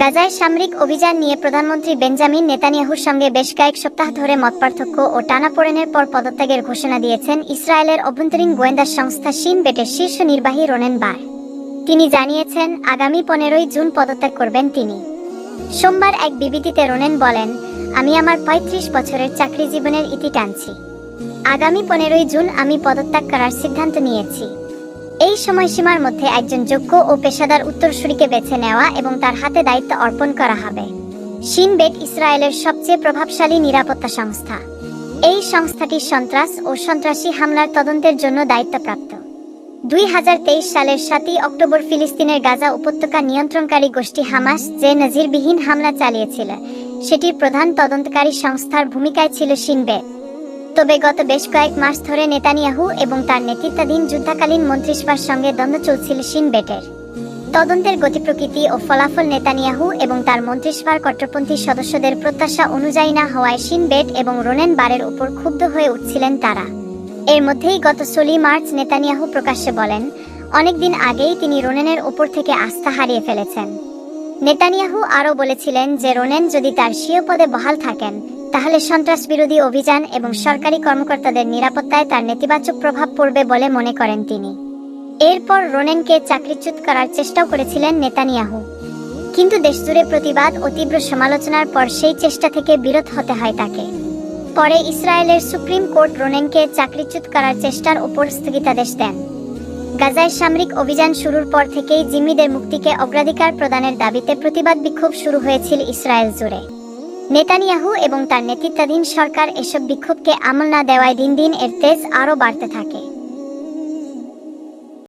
গাজায় সামরিক অভিযান নিয়ে প্রধানমন্ত্রী বেঞ্জামিন নেতানিয়াহুর সঙ্গে বেশ কয়েক সপ্তাহ ধরে মতপার্থক্য ও টানাপোড়েনের পর পদত্যাগের ঘোষণা দিয়েছেন ইসরায়েলের অভ্যন্তরীণ গোয়েন্দা সংস্থা শিন বেটের শীর্ষ নির্বাহী রোনেন বার তিনি জানিয়েছেন, আগামী পনেরোই জুন পদত্যাগ করবেন তিনি। সোমবার এক বিবৃতিতে রোনেন বলেন, আমি আমার পঁয়ত্রিশ বছরের চাকরি জীবনের ইতি টানছি। আগামী পনেরোই জুন আমি পদত্যাগ করার সিদ্ধান্ত নিয়েছি। এই সময়সীমার মধ্যে একজন যোগ্য ও পেশাদার উত্তরসূরিকে বেছে নেওয়া এবং তার হাতে দায়িত্ব অর্পণ করা হবে। শিনবেট ইসরায়েলের সবচেয়ে প্রভাবশালী নিরাপত্তা সংস্থা। এই সংস্থাটি সন্ত্রাস ও সন্ত্রাসী হামলার তদন্তের জন্য দায়িত্বপ্রাপ্ত। দুই হাজার তেইশ সালের সাতই অক্টোবর ফিলিস্তিনের গাজা উপত্যকা নিয়ন্ত্রণকারী গোষ্ঠী হামাস যে নজিরবিহীন হামলা চালিয়েছিল, সেটির প্রধান তদন্তকারী সংস্থার ভূমিকায় ছিল শিনবে তবে গত বেশ কয়েক মাস ধরে নেতানিয়াহু এবং তার নেতৃত্বাধীন যুদ্ধাকালীন মন্ত্রিসভার সঙ্গে দ্বন্দ্ব চলছিল শিনবেটের তদন্তের গতি প্রকৃতি ও ফলাফল নেতানিয়াহু এবং তার মন্ত্রিসভার কট্টরপন্থী সদস্যদের প্রত্যাশা অনুযায়ী না হওয়ায় শিনবেট এবং রোনেন বারের উপর ক্ষুব্ধ হয়ে উঠছিলেন তারা। এর মধ্যেই গত ষোলোই মার্চ নেতানিয়াহু প্রকাশ্যে বলেন, অনেকদিন আগেই তিনি রোনেনের ওপর থেকে আস্থা হারিয়ে ফেলেছেন। নেতানিয়াহু আরও বলেছিলেন যে, রোনেন যদি তার স্বীয় পদে বহাল থাকেন তাহলে সন্ত্রাস বিরোধী অভিযান এবং সরকারি কর্মকর্তাদের নিরাপত্তায় তার নেতিবাচক প্রভাব পড়বে বলে মনে করেন তিনি। এরপর রোনেনকে চাকরিচ্যুত করার চেষ্টাও করেছিলেন নেতানিয়াহু। কিন্তু দেশজুড়ে প্রতিবাদ ও তীব্র সমালোচনার পর সেই চেষ্টা থেকে বিরত হতে হয় তাকে। পরে ইসরায়েলের সুপ্রিম কোর্ট রোনেনকে চাকরিচ্যুত করার চেষ্টার উপর স্থগিতাদেশ দেন। গাজায় সামরিক অভিযান শুরুর পর থেকেই জিম্মিদের মুক্তিকে অগ্রাধিকার প্রদানের দাবিতে প্রতিবাদ বিক্ষোভ শুরু হয়েছিল ইসরায়েল জুড়ে। নেতানিয়াহু এবং তার নেতৃত্বাধীন সরকার এসব বিক্ষোভকে আমল না দেওয়ায় দিন দিন এর তেজ আরও বাড়তে থাকে।